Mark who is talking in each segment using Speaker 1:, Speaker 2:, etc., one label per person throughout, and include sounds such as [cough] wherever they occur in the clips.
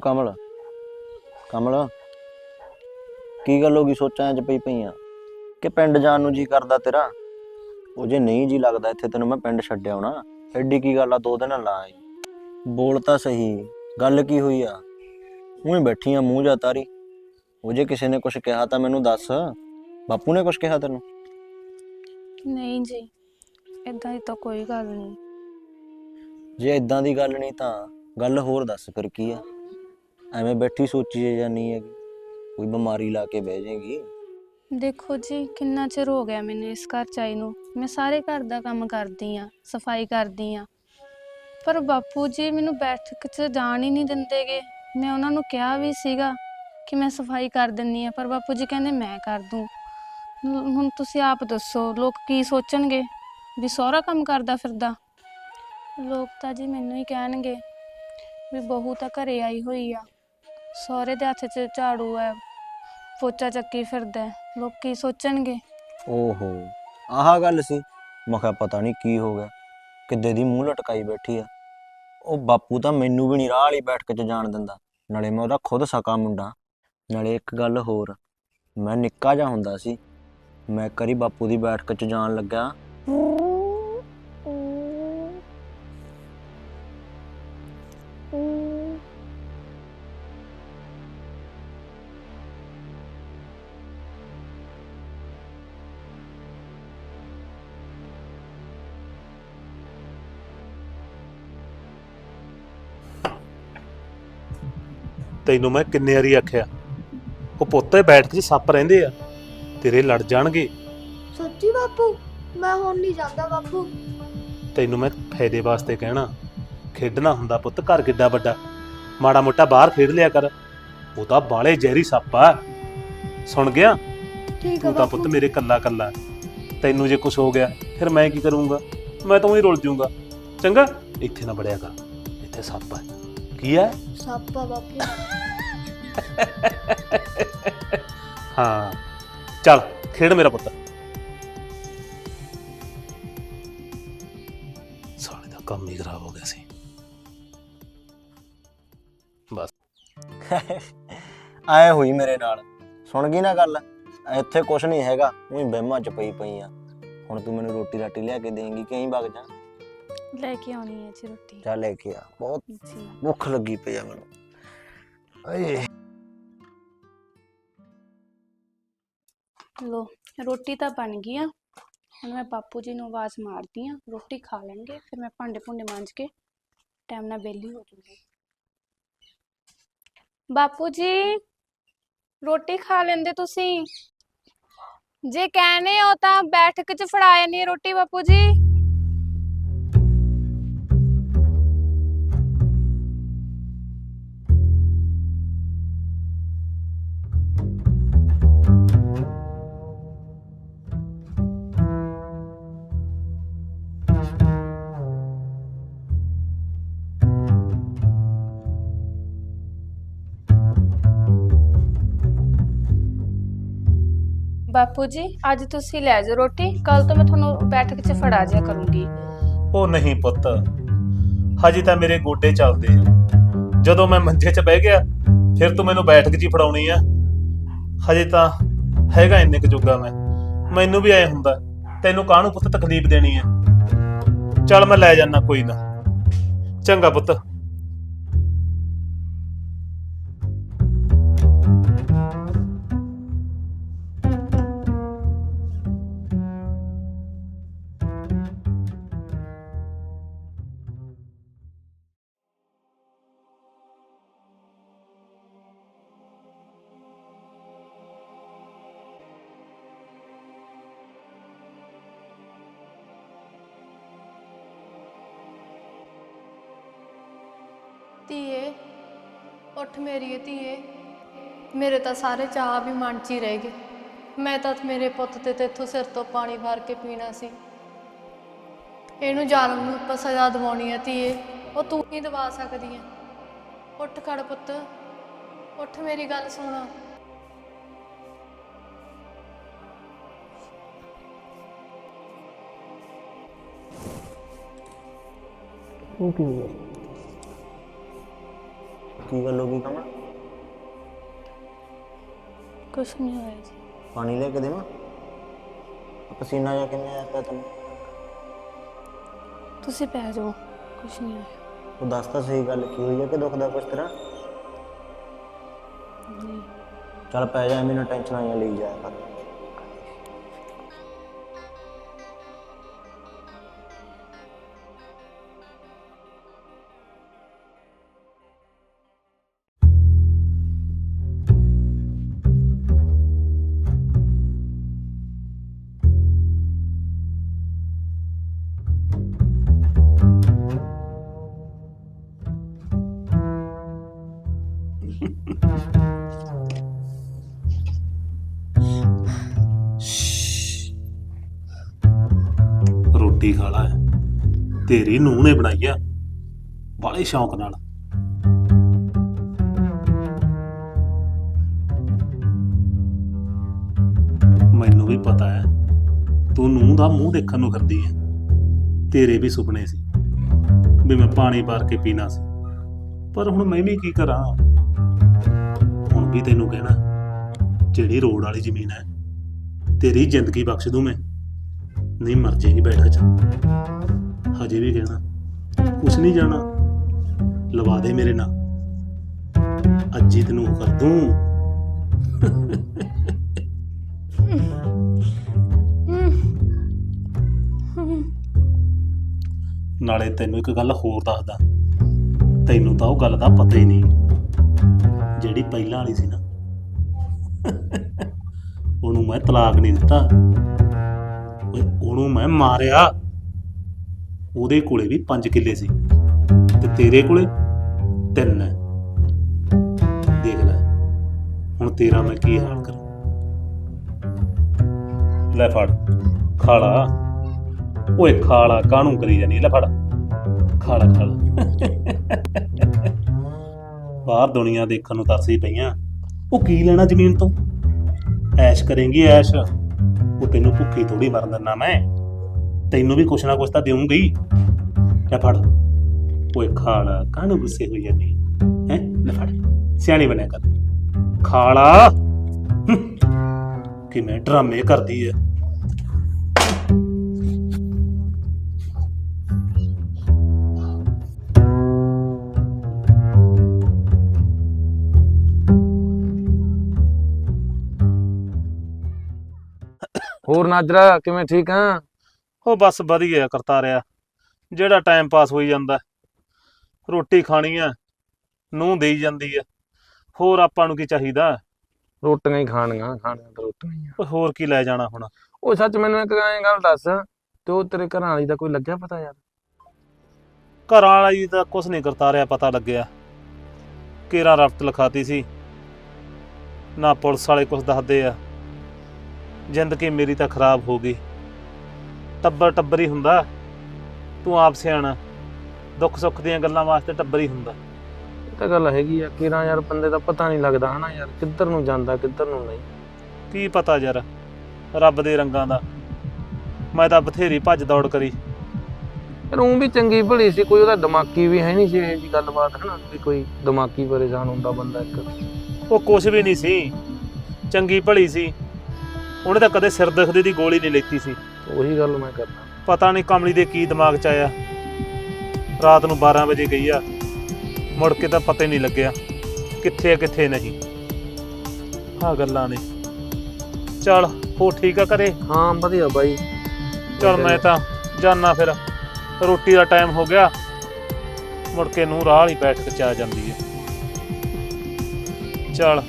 Speaker 1: ਉਹ ਕਮਲ ਕਮਲ ਕੀ ਗੱਲ ਹੋ ਗਈ ਸੋਚਾਂ 'ਚ ਪਈ ਪਈਆਂ ਕਿ ਪਿੰਡ ਜਾਣ ਨੂੰ ਜੀ ਕਰਦਾ ਤੇਰਾ? ਉਹ ਜੇ ਨਹੀਂ ਜੀ ਲੱਗਦਾ ਇੱਥੇ ਤੈਨੂੰ ਮੈਂ ਪਿੰਡ ਛੱਡਿਆ ਆਉਣਾ ਐਡੀ ਕੀ ਗੱਲ ਆ ਦੋ ਦਿਨ ਲਾ ਆਈ। ਬੋਲ ਤਾਂ ਸਹੀ ਗੱਲ ਕੀ ਹੋਈ ਆ? ਉਹੀ ਬੈਠੀ ਆ ਮੂੰਹ ਜਾ ਤਾਰੀ। ਉਹ ਜੇ ਕਿਸੇ ਨੇ ਕੁਝ ਕਿਹਾ ਤਾਂ ਮੈਨੂੰ ਦੱਸ। ਬਾਪੂ ਨੇ ਕੁਝ ਕਿਹਾ ਤੈਨੂੰ?
Speaker 2: ਨਹੀਂ ਜੀ ਇਦਾਂ ਦੀ ਤਾਂ ਕੋਈ ਗੱਲ ਨਹੀਂ।
Speaker 1: ਜੇ ਇਦਾਂ ਦੀ ਗੱਲ ਨਹੀਂ ਤਾਂ ਗੱਲ ਹੋਰ ਦੱਸ ਫਿਰ ਕੀ ਆ? ਐਵੇਂ ਬੈਠੀ ਸੋਚੀ ਜੇ ਜਾਂ ਕੋਈ ਬਿਮਾਰੀ ਲਾ ਕੇ ਬਹਿ ਜਾਏਗੀ।
Speaker 2: ਦੇਖੋ ਜੀ, ਕਿੰਨਾ ਚਿਰ ਹੋ ਗਿਆ ਮੈਨੂੰ ਇਸ ਘਰ ਚ ਆਈ ਨੂੰ। ਮੈਂ ਸਾਰੇ ਘਰ ਦਾ ਕੰਮ ਕਰਦੀ ਆ ਸਫ਼ਾਈ ਕਰਦੀ ਆ ਪਰ ਬਾਪੂ ਜੀ, ਮੈਨੂੰ ਬੈਠਕ 'ਚ ਜਾਣ ਹੀ ਨਹੀਂ ਦਿੰਦੇਗੇ। ਮੈਂ ਉਹਨਾਂ ਨੂੰ ਕਿਹਾ ਵੀ ਸੀਗਾ ਕਿ ਮੈਂ ਸਫ਼ਾਈ ਕਰ ਦਿੰਨੀ ਆ ਪਰ ਬਾਪੂ ਜੀ ਕਹਿੰਦੇ ਮੈਂ ਕਰ ਦੂੰ। ਹੁਣ ਹੁਣ ਤੁਸੀਂ ਆਪ ਦੱਸੋ, ਲੋਕ ਕੀ ਸੋਚਣਗੇ ਵੀ ਸਹੁਰਾ ਕੰਮ ਕਰਦਾ ਫਿਰਦਾ? ਲੋਕ ਤਾਂ ਜੀ ਮੈਨੂੰ ਹੀ ਕਹਿਣਗੇ ਵੀ ਬਹੂ ਤਾਂ ਘਰੇ ਆਈ ਹੋਈ ਆ। ਸਹੁਰੇ ਦੇ ਹੱਥ 'ਚ ਝਾੜੂ ਹੈ। ਪੋਚਾ ਚੱਕੀ ਫਿਰਦਾ ਹੈ। ਲੋਕ ਕੀ ਸੋਚਣਗੇ।
Speaker 1: ਓਹੋ, ਆਹ ਗੱਲ ਸੀ। ਮੈਂ ਕਿਹਾ ਪਤਾ ਨਹੀਂ ਕੀ ਹੋ ਗਿਆ। ਕਿੱਦੇ ਦੀ ਮੂੰਹ ਲਟਕਾਈ ਬੈਠੀ ਆ। ਉਹ ਬਾਪੂ ਤਾਂ ਮੈਨੂੰ ਵੀ ਨਹੀਂ ਰਾਹ ਵਾਲੀ ਬੈਠਕ 'ਚ ਜਾਣ ਦਿੰਦਾ। ਨਾਲੇ ਮੈਂ ਉਹਦਾ ਖੁਦ ਸਕਾ ਮੁੰਡਾ। ਨਾਲੇ ਇੱਕ ਗੱਲ ਹੋਰ, ਮੈਂ ਨਿੱਕਾ ਜਿਹਾ ਹੁੰਦਾ ਸੀ। ਮੈਂ ਕਰੀ ਬਾਪੂ ਦੀ ਬੈਠਕ 'ਚ ਜਾਣ ਲੱਗਾ
Speaker 3: ਤੈਨੂੰ ਮੈਂ ਕਿੰਨੇ ਵਾਰੀ ਆਖਿਆ ਉਹ ਪੁੱਤੇ ਬੈਠ ਕੇ ਸੱਪ ਰਹਿੰਦੇ ਆ ਤੇਰੇ ਲੜ ਜਾਣਗੇ।
Speaker 4: ਸੱਚੀ ਬਾਪੂ ਮੈਂ ਹੁਣ ਨਹੀਂ ਜਾਂਦਾ ਬਾਪੂ।
Speaker 3: ਤੈਨੂੰ ਮੈਂ ਫਾਇਦੇ ਵਾਸਤੇ ਕਹਿਣਾ ਖੇਡਣਾ ਹੁੰਦਾ ਪੁੱਤ ਘਰ ਕਿੱਡਾ ਵੱਡਾ। ਮਾੜਾ ਮੋਟਾ ਬਾਹਰ ਖੇਡ ਲਿਆ ਕਰ ਉਹ ਤਾਂ ਬਾਲੇ ਜ਼ਹਿਰੀ ਸੱਪ ਆ। ਸੁਣ ਗਿਆ?
Speaker 4: ਠੀਕ ਆ
Speaker 3: ਤੂੰ ਤਾਂ ਪੁੱਤ ਮੇਰੇ ਕੱਲਾ ਕੱਲਾ ਤੈਨੂੰ ਜੇ ਕੁਝ ਹੋ ਗਿਆ ਫਿਰ ਮੈਂ ਕੀ ਕਰੂੰਗਾ? ਮੈਂ ਤਾਂ ਉਹੀ ਰੁੱਲ ਜਾਊਂਗਾ ਚੰਗਾ? ਇੱਥੇ ਨਾ ਬੜਿਆ ਕਰ ਇੱਥੇ ਸੱਪ ਹੈ ਕੀ ਹੈ?
Speaker 4: ਸੱਪ ਆ ਬਾਪੂ। [laughs]
Speaker 3: ਹਾਂ। ਚੱਲ ਖੇਡ ਮੇਰਾ ਪੁੱਤ। ਸਾਲੇ ਦਾ ਕੰਮ ਹੀ ਖਰਾਬ ਹੋ ਗਿਆ ਸੀ। ਬਸ।
Speaker 1: ਆਏ ਹੋਈ ਮੇਰੇ ਨਾਲ। ਸੁਣ ਗਈ ਨਾ ਗੱਲ? ਇੱਥੇ ਕੁਝ ਨਹੀਂ ਹੈਗਾ। ਉਹੀ ਬਹਿਮਾਂ 'ਚ ਪਈ ਪਈ ਆ। ਹੁਣ ਤੂੰ ਮੈਨੂੰ ਰੋਟੀ ਰਾਟੀ ਲਿਆ ਕੇ ਦੇਂਗੀ ਕਿ ਅਸੀਂ ਵਗ ਜਾ।
Speaker 2: ਲੈ ਕੇ ਆਉਣੀ ਹੈ ਜੀ ਰੋਟੀ।
Speaker 1: ਜਾ ਲੈ ਕੇ ਆ ਬਹੁਤ
Speaker 2: ਜੀ
Speaker 1: ਭੁੱਖ ਲੱਗੀ ਪਈ ਆ ਮੈਨੂੰ। ਏ
Speaker 2: ਲੋ ਰੋਟੀ ਤਾਂ ਬਣ ਗਈ ਆ। ਹੁਣ ਮੈਂ ਬਾਪੂ ਜੀ ਨੂੰ ਆਵਾਜ਼ ਮਾਰਦੀ ਆ ਰੋਟੀ ਖਾ ਲੈਣਗੇ ਫਿਰ ਮੈਂ ਭਾਂਡੇ ਭੁੰਡੇ ਮਾਂਜ ਕੇ ਟਾਈਮ ਨਾਲ ਵਿਹਲੀ ਹੋ ਜੂਗੀ। ਬਾਪੂ ਜੀ ਰੋਟੀ ਖਾ ਲੈਂਦੇ ਤੁਸੀਂ? ਜੇ ਕਹਨੇ ਹੋ ਤਾਂ ਬੈਠਕ 'ਚ ਫੜਾਇਆ ਨਹੀਂ ਰੋਟੀ ਬਾਪੂ ਜੀ। ਬਾਪੂ ਜੀ, ਅੱਜ ਤੁਸੀਂ ਲੈ ਜਾਓ ਰੋਟੀ ਕੱਲ ਤੋਂ ਮੈਂ ਤੁਹਾਨੂੰ ਬੈਠਕ 'ਚ ਫੜਾ ਜਿਆ ਕਰੂੰਗੀ।
Speaker 3: ਉਹ ਨਹੀਂ ਪੁੱਤ, ਹਜੇ ਤਾਂ ਮੇਰੇ ਗੋਡੇ ਚੱਲਦੇ ਆ। ਜਦੋਂ ਮੈਂ ਮੰਜੇ 'ਚ ਬਹਿ ਗਿਆ, ਫਿਰ ਤੂੰ ਮੈਨੂੰ ਬੈਠਕ 'ਚ ਹੀ ਫੜਾਉਣੀ ਆ। ਹਜੇ ਤਾਂ ਹੈਗਾ ਇੰਨੇ ਕੁ ਜੋਗਾ ਮੈਂ। ਮੈਨੂੰ ਵੀ ਐ ਹੁੰਦਾ, ਤੈਨੂੰ ਕਾਹਨੂੰ ਪੁੱਤ ਤਕਲੀਫ ਦੇਣੀ ਆ? ਚੱਲ ਮੈਂ ਲੈ ਜਾਣਾ ਕੋਈ ਨਾ। ਚੰਗਾ ਪੁੱਤ।
Speaker 4: ਧੀਏ, ਉੱਠ ਮੇਰੀਏ ਧੀਏ। ਮੇਰੇ ਤਾਂ ਸਾਰੇ ਚਾਹ ਵੀ ਮਨ 'ਚ ਹੀ ਰਹਿ ਗਏ। ਮੈਂ ਤਾਂ ਮੇਰੇ ਪੁੱਤ ਤੇ ਤੇਥੋਂ ਸਿਰ ਤੋਂ ਪਾਣੀ ਭਰ ਕੇ ਪੀਣਾ ਸੀ। ਇਹਨੂੰ ਜ਼ਾਲਮ ਨੂੰ ਆਪਾਂ ਸਜ਼ਾ ਦਿਵਾਉਣੀ ਹੈ ਧੀਏ। ਉਹ ਤੂੰ ਹੀ ਦਵਾ ਸਕਦੀ ਹੈ ਉੱਠ ਖੜ ਪੁੱਤ। ਉੱਠ ਮੇਰੀ ਗੱਲ ਸੁਣ।
Speaker 1: ਉਹ ਕੀ ਕੀ ਗੱਲ ਹੋ ਗਈ ਕਮਲ
Speaker 2: ਕੁਛ ਨਹੀਂ ਹੋਇਆ ਜੀ।
Speaker 1: ਪਾਣੀ ਲੈ ਕੇ ਦੇਵਾਂ? ਪਸੀਨਾ ਜਾ ਕਿਵੇਂ ਆਇਆ ਪਿਆ ਤੈਨੂੰ?
Speaker 2: ਤੁਸੀਂ ਪੈ ਜਾਓ ਕੁਛ ਨਹੀਂ ਹੋਇਆ।
Speaker 1: ਉਹ ਦੱਸ ਤਾਂ ਸਹੀ ਗੱਲ ਕੀ ਹੋਈ ਹੈ ਕਿ ਦੁਖਦਾ ਕੁਛ ਤੇਰਾ?
Speaker 2: ਨਹੀਂ।
Speaker 1: ਚੱਲ ਪੈ ਜਾ ਐਵੇਂ ਨਾ ਟੈਨਸ਼ਨ ਆਈਆਂ ਲਈ ਜਾਇਆ ਕਰ।
Speaker 3: ਤੇਰੀ ਨੂੰਹ ਨੇ ਬਣਾਈ ਆ। ਬਾਲੇ ਸ਼ੌਂਕ ਨਾਲ। ਮੈਨੂੰ ਵੀ ਪਤਾ ਹੈ, ਤੂੰ ਨੂੰਹ ਦਾ ਮੂੰਹ ਦੇਖਣ ਨੂੰ ਕਰਦੀ ਹੈ। ਤੇਰੇ ਵੀ ਸੁਪਨੇ ਸੀ ਵੀ ਮੈਂ ਪਾਣੀ ਭਰ ਕੇ ਪੀਣਾ ਸੀ। ਪਰ ਹੁਣ ਮੈਂ ਵੀ ਕੀ ਕਰਾਂ? ਹੁਣ ਵੀ ਤੈਨੂੰ ਕਹਿਣਾ, ਜਿਹੜੀ ਰੋਡ ਵਾਲੀ ਜ਼ਮੀਨ ਹੈ, ਤੇਰੀ ਜ਼ਿੰਦਗੀ ਬਖਸ਼ ਦੂੰ ਮੈਂ। ਨਹੀਂ ਮਰ ਜਾਏਗੀ ਬੈਠ ਚ। ਹਜੇ ਵੀ ਕਹਿਣਾ। ਕੁਛ ਨਹੀਂ ਜਾਣਾ। ਲਵਾ ਦੇ ਮੇਰੇ ਨਾਲ। ਅੱਜ ਹੀ ਕਰ ਦੂੰ। ਨਾਲੇ ਤੈਨੂੰ ਇੱਕ ਗੱਲ ਹੋਰ ਦੱਸਦਾ। ਤੈਨੂੰ ਤਾਂ ਉਹ ਗੱਲ ਦਾ ਪਤਾ ਹੀ ਨਹੀਂ। ਜਿਹੜੀ ਪਹਿਲਾਂ ਵਾਲੀ ਸੀ ਨਾ। ਉਹਨੂੰ ਮੈਂ ਤਲਾਕ ਨਹੀਂ ਦਿੱਤਾ। ਓਏ, ਉਹਨੂੰ ਮੈਂ ਮਾਰਿਆ। ਉਹਦੇ ਕੋਲੇ ਵੀ 5 ਕਿੱਲੇ ਸੀ। ਤੇ ਤੇਰੇ ਕੋਲੇ ਤਿੰਨ ਹੈ ਦੇਖ ਲੈ, ਹੁਣ ਤੇਰਾ ਮੈਂ ਕੀ ਹਾਲ ਕਰਾਂ? ਲੈ ਫੜ, ਖਾਲਾ। ਓਏ ਖਾਲਾ, ਕਾਹਨੂੰ ਕਰੀ ਜਾਨੀ ਲੈ ਫੜ। ਖਾਲਾ ਖਾਲਾ। ਬਾਹਰ ਦੁਨੀਆ ਦੇਖਣ ਨੂੰ ਤਰਸੀ ਪਈਆਂ। ਉਹ ਕੀ ਲੈਣਾ ਜ਼ਮੀਨ ਤੋਂ? ਐਸ਼ ਕਰੇਂਗੀ ਐਸ਼। ਉਹ ਤੈਨੂੰ ਭੁੱਖੀ ਥੋੜੀ ਮਰਨ ਦਿੰਦਾ ਮੈਂ। ਤੈਨੂੰ ਵੀ ਕੁਛ ਨਾ ਕੁਛ ਤਾਂ ਦੇਵਾਂਗੀ ਲੈ ਫੜ। ਓਏ ਖਾਲਾ, ਕਾਹਨੂੰ ਗੁੱਸੇ ਹੋਈ ਜਾਂਦੀ ਹੈ? ਲੈ ਫੜ। ਸਿਆਣੀ ਬਣਿਆ ਕਰ। ਖਾਲਾ! ਕਿਵੇਂ ਡਰਾਮੇ ਕਰਦੀ ਹੈ
Speaker 5: ਹੋਰ ਨਾਜਰਾ, ਕਿਵੇਂ ਠੀਕ ਆ?
Speaker 3: ਉਹ ਬਸ ਵਧੀਆ ਕਰਤਾ ਰਿਹਾ। ਜਿਹੜਾ ਟਾਈਮ ਪਾਸ ਹੋਈ ਜਾਂਦਾ ਰੋਟੀ ਖਾਣੀ ਆ ਨੂੰ ਦੇਈ ਜਾਂਦੀ ਆ ਹੋਰ ਆਪਾਂ ਨੂੰ ਕੀ ਚਾਹੀਦਾ
Speaker 5: ਰੋਟੀਆਂ ਹੀ ਖਾਣੀਆਂ ਖਾਣੀਆਂ ਤਾਂ ਰੋਟੀਆਂ ਹੀ ਆ।
Speaker 3: ਓਏ ਹੋਰ ਕੀ ਲੈ ਜਾਣਾ ਹੁਣ?
Speaker 5: ਉਹ ਸੱਚ ਮੈਨੂੰ ਇੱਕ ਐਂ ਗੱਲ ਦੱਸ ਤੇ ਉਹ ਤੇਰੇ ਘਰਾਂ ਵਾਲੀ ਦਾ ਕੋਈ ਲੱਗਿਆ ਪਤਾ ਯਾਰ?
Speaker 3: ਘਰਾਂ ਵਾਲਾ ਤਾਂ ਕੁਛ ਨਹੀਂ ਕਰਤਾ ਰਿਹਾ ਪਤਾ ਲੱਗਿਆ। ਕੇਰਾ ਰਫਤ ਲਿਖਾਤੀ ਸੀ। ਨਾ ਪੁਲਿਸ ਵਾਲੇ ਕੁਛ ਦੱਸਦੇ ਆ। ਜ਼ਿੰਦਗੀ ਮੇਰੀ ਤਾਂ ਖਰਾਬ ਹੋ ਗਈ। ਟੱਬਰ ਟੱਬਰ ਹੀ ਹੁੰਦਾ। ਤੂੰ ਆਪ ਸਿਆਣਾ। ਦੁੱਖ ਸੁੱਖ ਦੀਆਂ ਗੱਲਾਂ ਵਾਸਤੇ ਟੱਬਰ ਹੀ ਹੁੰਦਾ।
Speaker 5: ਇਹ ਤਾਂ ਗੱਲ ਹੈਗੀ ਆ ਕਿਰਾਂ ਯਾਰ ਬੰਦੇ ਦਾ ਪਤਾ ਨਹੀਂ ਲੱਗਦਾ ਹਨਾ ਯਾਰ ਕਿੱਧਰ ਨੂੰ ਜਾਂਦਾ ਕਿੱਧਰ ਨੂੰ ਨਹੀਂ।
Speaker 3: ਕੀ ਪਤਾ ਯਾਰ ਰੱਬ ਦੇ ਰੰਗਾਂ ਦਾ। ਮੈਂ ਤਾਂ ਬਥੇਰੀ ਭੱਜ ਦੌੜ ਕਰੀ।
Speaker 5: ਯਾਰ ਉਹ ਵੀ ਚੰਗੀ ਭਲੀ ਸੀ ਕੋਈ ਉਹਦਾ ਦਿਮਾਗੀ ਵੀ ਹੈ ਨਹੀਂ ਸੀ ਇਹ ਜੀ ਗੱਲਬਾਤ ਹਨਾ ਵੀ ਕੋਈ ਦਿਮਾਗੀ ਪਰੇਸ਼ਾਨ ਹੁੰਦਾ ਬੰਦਾ ਇੱਕ।
Speaker 3: ਉਹ ਕੁਛ ਵੀ ਨਹੀਂ ਸੀ। ਚੰਗੀ ਭਲੀ ਸੀ। ਉਹਨੇ ਤਾਂ ਕਦੇ ਸਿਰ ਦੁਖਦੇ ਦੀ ਗੋਲੀ ਨਹੀਂ ਲੈਤੀ ਸੀ।
Speaker 5: ਉਹੀ ਗੱਲ ਮੈਂ ਕਰਦਾ।
Speaker 3: ਪਤਾ ਨਹੀਂ ਕਮਲੀ ਦੇ ਕੀ ਦਿਮਾਗ 'ਚ ਆਇਆ। ਰਾਤ ਨੂੰ 12 ਵਜੇ ਗਈ ਆ। ਮੁੜ ਕੇ ਤਾਂ ਪਤਾ ਹੀ ਨਹੀਂ ਲੱਗਿਆ ਕਿੱਥੇ ਆ ਕਿੱਥੇ ਨਹੀਂ। ਆ ਗੱਲਾਂ ਨੇ। ਚਲ ਹੋ ਠੀਕ ਆ ਘਰੇ?
Speaker 5: ਹਾਂ ਵਧੀਆ ਬਾਈ।
Speaker 3: ਚਲ ਮੈਂ ਤਾਂ ਜਾਣਾ ਫਿਰ। ਰੋਟੀ ਦਾ ਟਾਈਮ ਹੋ ਗਿਆ। ਮੁੜ ਕੇ ਨੂੰ ਰਾਹ ਹੀ ਬੈਠ ਕੇ ਚਾ ਜਾਂਦੀ ਹੈ ਚਲ।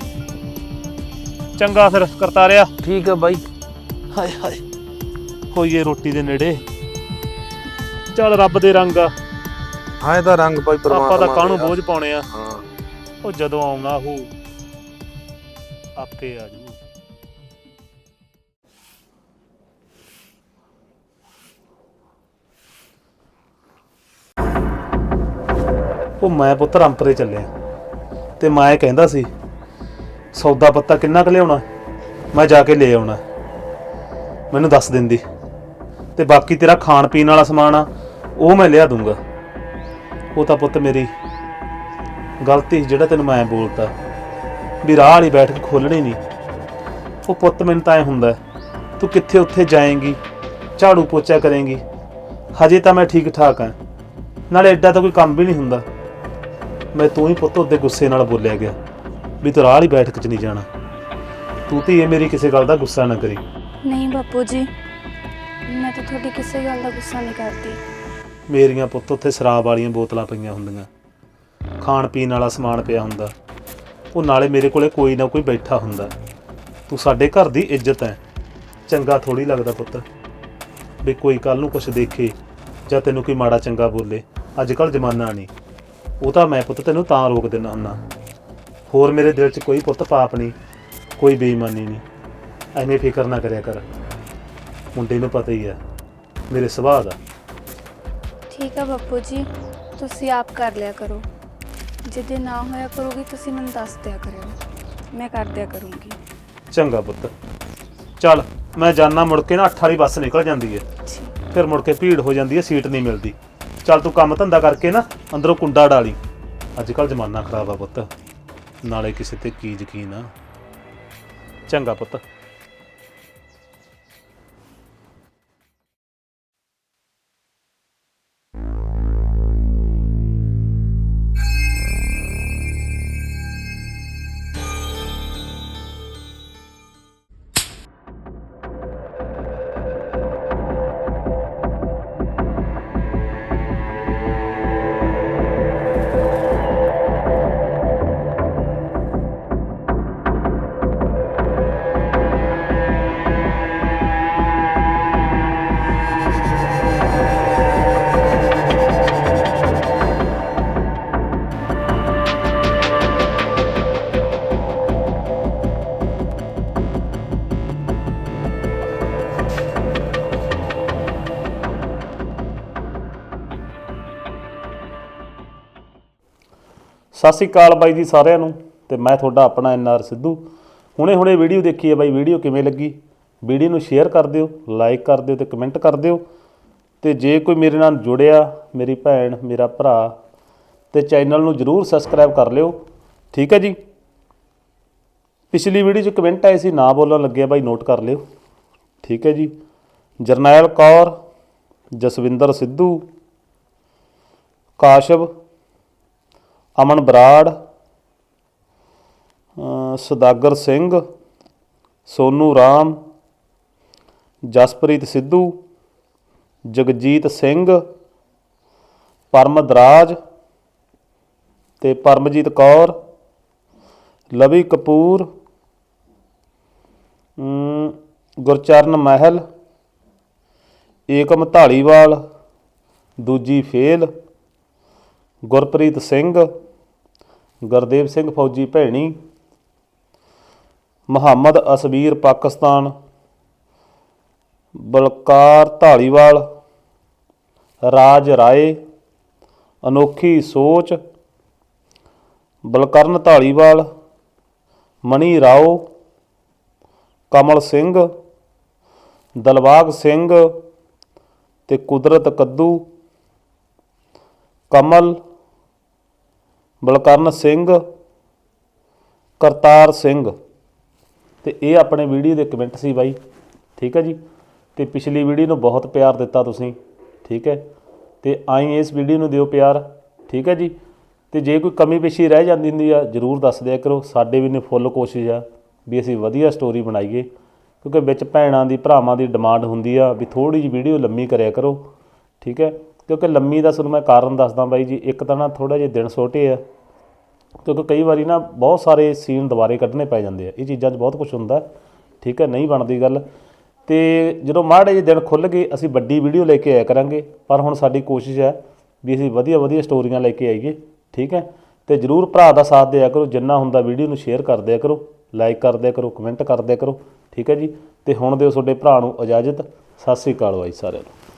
Speaker 3: ਚੰਗਾ ਫਿਰ ਕਰਤਾ ਰਿਆ
Speaker 5: ਠੀਕ ਆ ਬਾਈ।
Speaker 3: ਹਾਏ ਹਾਏ। ਹੋਈਏ ਰੋਟੀ ਦੇ ਨੇੜੇ। ਚੱਲ ਰੱਬ ਦੇ ਰੰਗ ਆ।
Speaker 5: ਹਾਂ ਇਹ ਤਾਂ ਰੰਗ ਬਾਈ ਪਰਮਾਤਮਾ
Speaker 3: ਆਪਾਂ
Speaker 5: ਦੇ
Speaker 3: ਕਾਹਨੂੰ। ਬੋਝ ਪਾਉਣੇ ਆ?
Speaker 5: ਹਾਂ।
Speaker 3: ਉਹ ਜਦੋਂ ਆਉਣਾ ਉਹ ਆਪੇ ਆ ਜੂ ਉਹ ਮੈਂ ਪੁੱਤ ਰਾਮਪੁਰੇ ਚੱਲਿਆ। ਤੇ ਮੈਂ ਕਹਿੰਦਾ ਸੀ ਸੌਦਾ ਪੱਤਾ ਕਿੰਨਾ ਕੁ ਲਿਆਉਣਾ? ਮੈਂ ਜਾ ਕੇ ਲੈ ਆਉਣਾ। ਮੈਨੂੰ ਦੱਸ ਦਿੰਦੀ। ਤੇ ਬਾਕੀ ਤੇਰਾ ਖਾਣ ਪੀਣ ਵਾਲਾ ਸਮਾਨ ਆ, ਉਹ ਮੈਂ ਲਿਆ ਦੂੰਗਾ। ਉਹ ਤਾਂ ਪੁੱਤ ਮੇਰੀ ਗਲਤੀ ਸੀ, ਜਿਹੜਾ ਤੈਨੂੰ ਮੈਂ ਬੋਲਤਾ। ਵੀ ਰਾਹ ਵਾਲੀ ਬੈਠਕ ਖੋਲਣੀ ਨਹੀਂ। ਉਹ ਪੁੱਤ ਮੈਨੂੰ ਤਾਂ ਐ ਹੁੰਦਾ, ਤੂੰ ਕਿੱਥੇ ਉੱਥੇ ਜਾਏਂਗੀ, ਝਾੜੂ ਪੋਚਾ ਕਰੇਂਗੀ, ਹਜੇ ਤਾਂ ਮੈਂ ਠੀਕ ਠਾਕ ਹਾਂ ਨਾਲੇ ਐਡਾ ਤਾਂ ਕੋਈ ਕੰਮ ਵੀ ਨਹੀਂ ਹੁੰਦਾ। ਮੈਂ ਤੂੰ ਹੀ ਪੁੱਤ ਉਹਦੇ ਗੁੱਸੇ ਨਾਲ ਬੋਲਿਆ ਗਿਆ, ਵੀ ਤੂੰ ਰਾਹ ਵਾਲੀ ਬੈਠਕ 'ਚ ਨਹੀਂ ਜਾਣਾ। ਤੂੰ ਧੀਏ ਮੇਰੀ ਕਿਸੇ ਗੱਲ ਦਾ ਗੁੱਸਾ ਨਾ ਕਰੀ।
Speaker 2: ਨਹੀਂ ਬਾਪੂ ਜੀ ਮੈਂ ਤਾਂ ਤੁਹਾਡੀ ਕਿਸੇ ਗੱਲ ਦਾ ਗੁੱਸਾ ਨਹੀਂ ਕਰਦੀ।
Speaker 3: ਮੇਰੀਆਂ ਪੁੱਤ, ਉੱਥੇ ਸ਼ਰਾਬ ਵਾਲੀਆਂ ਬੋਤਲਾਂ ਪਈਆਂ ਹੁੰਦੀਆਂ। ਖਾਣ ਪੀਣ ਵਾਲਾ ਸਮਾਨ ਪਿਆ ਹੁੰਦਾ। ਉਹ ਨਾਲੇ ਮੇਰੇ ਕੋਲੇ ਕੋਈ ਨਾ ਕੋਈ ਬੈਠਾ ਹੁੰਦਾ। ਤੂੰ ਸਾਡੇ ਘਰ ਦੀ ਇੱਜ਼ਤ ਹੈ ਚੰਗਾ ਥੋੜੀ ਲੱਗਦਾ ਪੁੱਤ। ਵੀ ਕੋਈ ਕੱਲ ਨੂੰ ਕੁਝ ਦੇਖੇ ਜਾਂ ਤੈਨੂੰ ਕੋਈ ਮਾੜਾ ਚੰਗਾ ਬੋਲੇ। ਅੱਜ ਕੱਲ ਜ਼ਮਾਨਾ ਨਹੀਂ। ਉਹ ਤਾਂ ਮੈਂ ਪੁੱਤ ਤੈਨੂੰ ਤਾਂ ਰੋਕ ਦਿੰਦਾ ਹੁੰਨਾ ਹੋਰ ਮੇਰੇ ਦਿਲ 'ਚ ਕੋਈ ਪੁੱਤ ਪਾਪ ਨਹੀਂ, ਕੋਈ ਬੇਈਮਾਨੀ ਨਹੀਂ। ਐਵੇਂ ਫਿਕਰ ਨਾ ਕਰਿਆ ਕਰ। ਮੁੰਡੇ ਨੂੰ ਪਤਾ ਹੀ ਹੈ ਮੇਰੇ ਸੁਭਾਅ ਦਾ।
Speaker 2: ਠੀਕ ਆ ਬਾਪੂ ਜੀ ਤੁਸੀਂ ਆਪ ਕਰ ਲਿਆ ਕਰੋ। ਜਿੱਦੇ ਨਾ ਹੋਇਆ ਕਰੋਗੀ ਤੁਸੀਂ ਮੈਨੂੰ ਦੱਸ ਦਿਆ ਕਰਿਓ। ਮੈਂ ਕਰ ਦਿਆ ਕਰੂੰਗੀ।
Speaker 3: ਚੰਗਾ ਪੁੱਤ। ਚੱਲ ਮੈਂ ਜਾਣਾ ਮੁੜ ਕੇ ਨਾ 8 ਵਾਲੀ ਬੱਸ ਨਿਕਲ ਜਾਂਦੀ ਹੈ ਫਿਰ ਮੁੜ ਕੇ ਭੀੜ ਹੋ ਜਾਂਦੀ ਹੈ ਸੀਟ ਨਹੀਂ ਮਿਲਦੀ। ਚੱਲ ਤੂੰ ਕੰਮ ਧੰਦਾ ਕਰਕੇ ਨਾ ਅੰਦਰੋਂ ਕੁੰਡਾ ਡਾਲੀ। ਅੱਜ ਕੱਲ ਜ਼ਮਾਨਾ ਖਰਾਬ ਆ ਪੁੱਤ। ਨਾਲੇ ਕਿਸੇ ਤੇ ਕੀ ਯਕੀਨ ਆ। ਚੰਗਾ ਪੁੱਤ। ਸਤਿ ਸ੍ਰੀ ਅਕਾਲ ਬਾਈ ਜੀ ਸਾਰਿਆਂ ਨੂੰ ਤੇ ਮੈਂ ਤੁਹਾਡਾ ਆਪਣਾ ਐਨਆਰ ਸਿੱਧੂ। ਹੁਣੇ ਹੁਣੇ ਵੀਡੀਓ ਦੇਖੀ ਹੈ ਬਾਈ, ਵੀਡੀਓ ਕਿਵੇਂ ਲੱਗੀ? ਵੀਡੀਓ ਨੂੰ ਸ਼ੇਅਰ ਕਰ ਦਿਓ, ਲਾਈਕ ਕਰ ਦਿਓ ਤੇ ਕਮੈਂਟ ਕਰ ਦਿਓ। ਤੇ ਜੇ ਕੋਈ ਮੇਰੇ ਨਾਲ ਜੁੜਿਆ, ਮੇਰੀ ਭੈਣ, ਮੇਰਾ ਭਰਾ, ਤੇ ਚੈਨਲ ਨੂੰ ਜਰੂਰ ਸਬਸਕ੍ਰਾਈਬ ਕਰ ਲਿਓ। ਠੀਕ ਹੈ ਜੀ? ਪਿਛਲੀ ਵੀਡੀਓ 'ਚ ਕਮੈਂਟ ਆਏ ਸੀ, ਨਾ ਬੋਲਣ ਲੱਗਿਆ ਬਾਈ, ਨੋਟ ਕਰ ਲਿਓ। ਠੀਕ ਹੈ ਜੀ? ਜਰਨੈਲ ਕੌਰ, ਜਸਵਿੰਦਰ ਸਿੱਧੂ, ਕਾਸ਼ਵ ਅਮਨ ਬਰਾੜ ਅ, ਸਿੰਘ ਸੋਨੂ ਰਾਮ ਜਸਪ੍ਰੀਤ ਸਿੱਧੂ ਜਗਜੀਤ ਸਿੰਘ ਪਰਮਦਰਾਜ ਤੇ ਪਰਮਜੀਤ ਕੌਰ ਲਵੀ ਕਪੂਰ ਗੁਰਚਰਨ ਮਹਿਲ ਏਕਮ ਢਾਲੀਵਾਲ ਦੂਜੀ ਫੇਲ ਗੁਰਪ੍ਰੀਤ ਸਿੰਘ, ਗੁਰਦੇਵ ਸਿੰਘ ਫੌਜੀ ਭੈਣੀ, ਮੁਹੰਮਦ ਅਸਬੀਰ ਪਾਕਿਸਤਾਨ, ਬਲਕਾਰ ਢਾਲੀਵਾਲ ਰਾਜ ਰਾਏ, ਅਨੋਖੀ ਸੋਚ, ਬਲਕਰਨ ਢਾਲੀਵਾਲ ਮਣੀ ਰਾਓ, ਕਮਲ ਸਿੰਘ ਦਲਵਾਗ ਸਿੰਘ ਤੇ ਕੁਦਰਤ ਕੱਦੂ, ਕਮਲ ਬਲਕਰਨ ਸਿੰਘ, ਕਰਤਾਰ ਸਿੰਘ। ਤੇ ਇਹ ਆਪਣੇ ਵੀਡੀਓ ਦੇ ਕਮੈਂਟ ਸੀ ਬਾਈ, ਠੀਕ ਹੈ ਜੀ? ਤੇ ਪਿਛਲੀ ਵੀਡੀਓ ਨੂੰ ਬਹੁਤ ਪਿਆਰ ਦਿੱਤਾ ਤੁਸੀਂ, ਠੀਕ ਹੈ? ਤੇ ਆਈ ਇਸ ਵੀਡੀਓ ਨੂੰ ਦਿਓ ਪਿਆਰ, ਠੀਕ ਹੈ ਜੀ? ਤੇ ਜੇ ਕੋਈ ਕਮੀ ਪੇਸ਼ੀ ਰਹਿ ਜਾਂਦੀ ਹੁੰਦੀ ਆ, ਜਰੂਰ ਦੱਸ ਦਿਆ ਕਰੋ। ਸਾਡੇ ਵੀ ਨੇ ਫੁੱਲ ਕੋਸ਼ਿਸ਼ ਆ ਵੀ ਅਸੀਂ ਵਧੀਆ ਸਟੋਰੀ ਬਣਾਈਏ, ਕਿਉਂਕਿ ਵਿੱਚ ਭੈਣਾਂ ਦੀ, ਭਰਾਵਾਂ ਦੀ ਡਿਮਾਂਡ ਹੁੰਦੀ ਆ ਵੀ ਥੋੜੀ ਜਿਹੀ ਵੀਡੀਓ ਲੰਮੀ ਕਰਿਆ ਕਰੋ, ਠੀਕ ਹੈ? ਕਿਉਂਕਿ ਲੰਮੀ ਦਾ ਤੁਹਾਨੂੰ ਮੈਂ ਕਾਰਨ ਦੱਸਦਾ ਬਾਈ ਜੀ, ਇੱਕ ਤਾਂ ਨਾ ਥੋੜਾ ਜਿਹਾ ਦਿਨ ਛੋਟੇ ਆ, ਕਿਉਂਕਿ ਕਈ ਵਾਰੀ ਨਾ ਬਹੁਤ ਸਾਰੇ ਸੀਨ ਦੁਬਾਰੇ ਕੱਢਣੇ ਪੈ ਜਾਂਦੇ ਆ, ਇਹ ਚੀਜ਼ਾਂ 'ਚ ਬਹੁਤ ਕੁਝ ਹੁੰਦਾ, ਠੀਕ ਹੈ, ਨਹੀਂ ਬਣਦੀ ਗੱਲ। ਤੇ ਜਦੋਂ ਮਾੜੇ ਜਿਹੇ ਦਿਨ ਖੁੱਲ ਗਏ, ਅਸੀਂ ਵੱਡੀ ਵੀਡੀਓ ਲੈ ਕੇ ਆਇਆ ਕਰਾਂਗੇ, ਪਰ ਹੁਣ ਸਾਡੀ ਕੋਸ਼ਿਸ਼ ਹੈ ਵੀ ਅਸੀਂ ਵਧੀਆ ਵਧੀਆ ਸਟੋਰੀਆਂ ਲੈ ਕੇ ਆਈਏ, ਠੀਕ ਹੈ। ਤੇ ਜਰੂਰ ਭਰਾ ਦਾ ਸਾਥ ਦਿਆ ਕਰੋ, ਜਿੰਨਾ ਹੁੰਦਾ ਵੀਡੀਓ ਨੂੰ ਸ਼ੇਅਰ ਕਰ ਦਿਆ ਕਰੋ ਲਾਈਕ ਕਰ ਦਿਆ ਕਰੋ ਕਮੈਂਟ ਕਰ ਦਿਆ ਕਰੋ, ਠੀਕ ਹੈ ਜੀ। ਤੇ ਹੁਣ ਦਿਓ ਤੁਹਾਡੇ ਭਰਾ ਨੂੰ ਇਜਾਜ਼ਤ। ਸਤਿ ਸ੍ਰੀ ਅਕਾਲ ਬਾਈ ਸਾਰਿਆਂ ਨੂੰ।